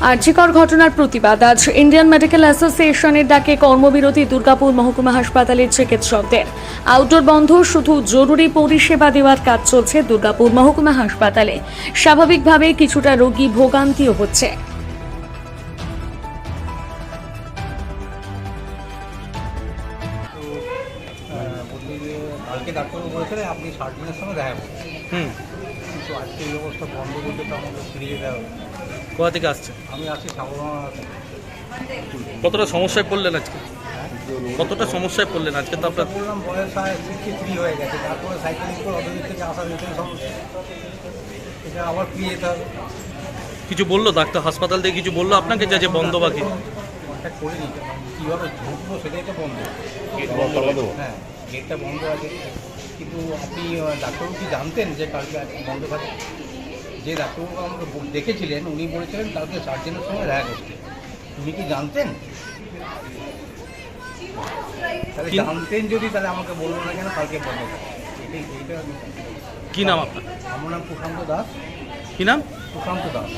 আর্যিকর ঘটনার প্রতিবাদ। আজ ইন্ডিয়ান মেডিকেল অ্যাসোসিয়েশনের ডাকে কর্মবিরতি দুর্গাপুর মহকুমা হাসপাতালের চিকিৎসকদের। আউটডোর বন্ধ শুধু জরুরি পরিষেবা দেওয়ার কাজ চলছে দুর্গাপুর মহকুমা হাসপাতালে। স্বাভাবিকভাবে কিছুটা রোগী ভোগান্তিও হচ্ছে। কালকে বলেছিলেন আপনি ষাট দিনের সঙ্গে দেখা করুন। হুম। কিন্তু আজকে এই অবস্থা বন্ধ করতে তো আমাকে ফিরে যেতে হবে কোথা থেকে আসছে আমি আছি কতটা সমস্যায় পড়লেন আজকে? কতটা সমস্যায় পড়লেন আজকে তো আপনার? বললাম বয়স সিক্সটি থ্রি হয়ে গেছে। তারপরে সাইকেলিং করে থেকে সমস্যা এটা আবার ফিরে যেতে হবে। কিছু বলল ডাক্তার হাসপাতাল থেকে? কিছু বলল আপনাকে যে যে বন্ধ বাকি? কন্ট্যাক্ট করে নিতে কীভাবে ঢুকবো সেটাই তো বন্ধ। গেট বন্ধ হ্যাঁ গেটটা বন্ধ আছে। কিন্তু আপনি আহ, ডাক্তারবাবু কি জানতেন যে কালকে বন্ধ থাকে? যে ডাক্তারবাবু আমাকে দেখেছিলেন উনি বলেছিলেন কালকে সার্জেনের সময় দেখা করতে। তুমি কি জানতেন? তাহলে জানতেন যদি তাহলে আমাকে বলব না কেন কালকে বলব কি নাম আপনার? আমার নাম প্রশান্ত দাস। কি নাম? প্রশান্ত দাস।